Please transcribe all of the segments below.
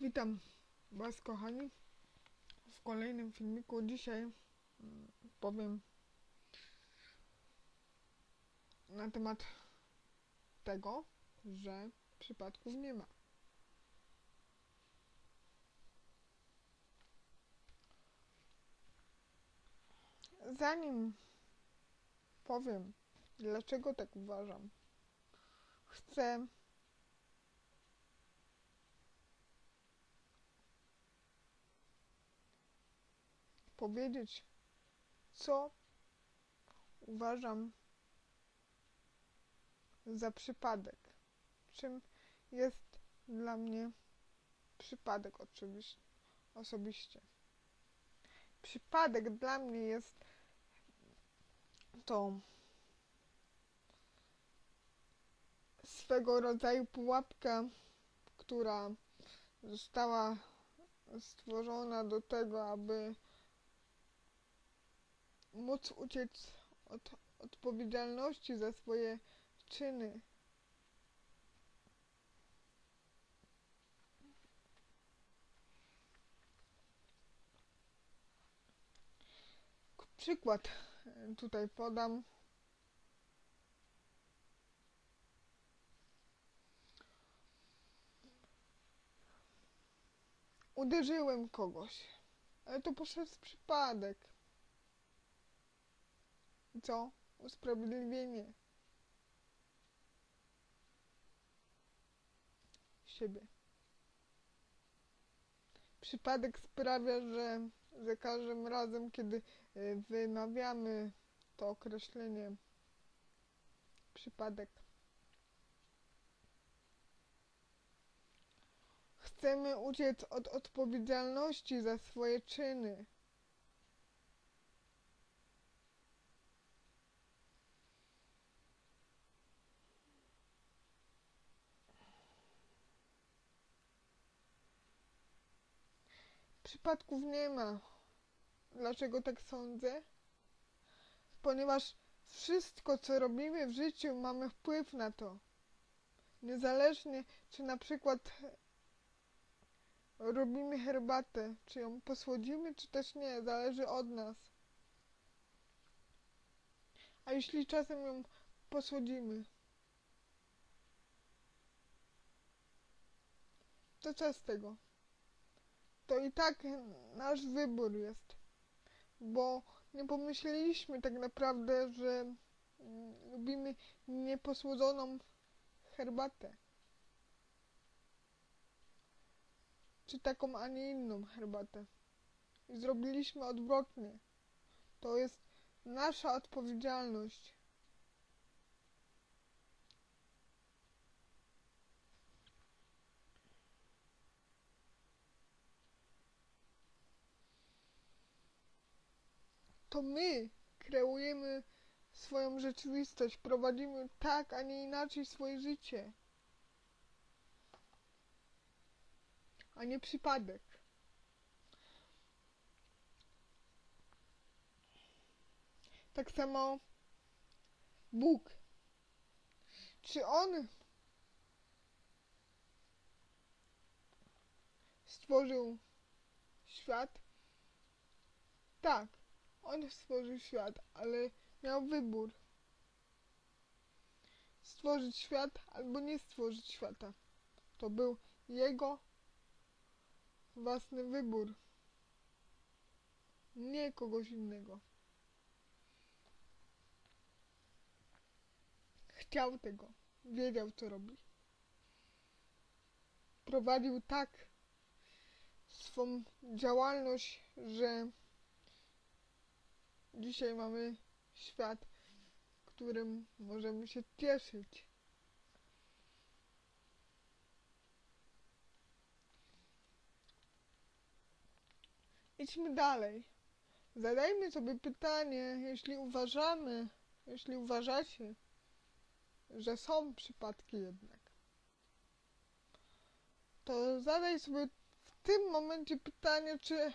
Witam Was, kochani, w kolejnym filmiku. Dzisiaj mm, powiem na temat tego, że przypadków nie ma. Zanim powiem, dlaczego tak uważam, chcę powiedzieć, co uważam za przypadek. Czym jest dla mnie przypadek oczywiście, osobiście. Przypadek dla mnie jest to swego rodzaju pułapka, która została stworzona do tego, aby móc uciec od odpowiedzialności za swoje czyny. Przykład e, tutaj podam. Uderzyłem kogoś, ale to przez przypadek. Co? Usprawiedliwienie siebie. Przypadek sprawia, że za każdym razem, kiedy y, wymawiamy to określenie przypadek, chcemy uciec od odpowiedzialności za swoje czyny. Przypadków nie ma. Dlaczego tak sądzę? Ponieważ wszystko, co robimy w życiu, mamy wpływ na to. Niezależnie, czy na przykład robimy herbatę, czy ją posłodzimy, czy też nie, zależy od nas. A jeśli czasem ją posłodzimy, to co z tego? To i tak nasz wybór jest, bo nie pomyśleliśmy tak naprawdę, że mm, lubimy nieposłodzoną herbatę. Czy taką, a nie inną herbatę. I zrobiliśmy odwrotnie. To jest nasza odpowiedzialność. To my kreujemy swoją rzeczywistość, prowadzimy tak, a nie inaczej swoje życie. A nie przypadek. Tak samo Bóg. Czy On stworzył świat? Tak. On stworzył świat, ale miał wybór. Stworzyć świat albo nie stworzyć świata. To był jego własny wybór. Nie kogoś innego. Chciał tego. Wiedział, co robi. Prowadził tak swą działalność, że Dzisiaj mamy świat, którym możemy się cieszyć. Idźmy dalej. Zadajmy sobie pytanie, jeśli uważamy, jeśli uważacie, że są przypadki jednak, to zadaj sobie w tym momencie pytanie, czy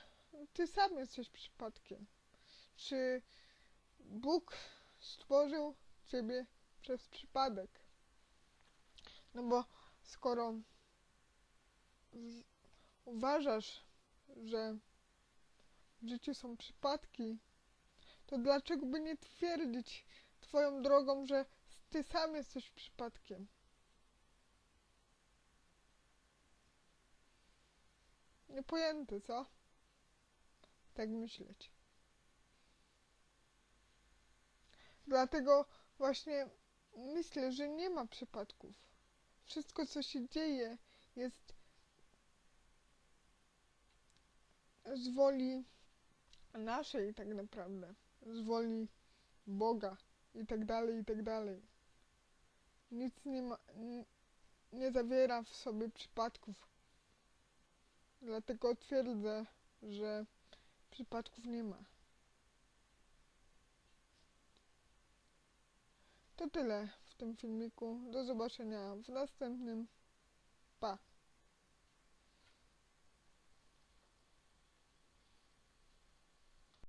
ty sam jesteś przypadkiem. Czy Bóg stworzył ciebie przez przypadek? No bo skoro uważasz, że w życiu są przypadki, to dlaczego by nie twierdzić twoją drogą, że ty sam jesteś przypadkiem? Niepojęte, co? Tak myśleć. Dlatego właśnie myślę, że nie ma przypadków. Wszystko, co się dzieje, jest z woli naszej tak naprawdę, z woli Boga i tak dalej, i tak dalej. Nic nie ma, nie zawiera w sobie przypadków. Dlatego twierdzę, że przypadków nie ma. To tyle w tym filmiku. Do zobaczenia w następnym. Pa!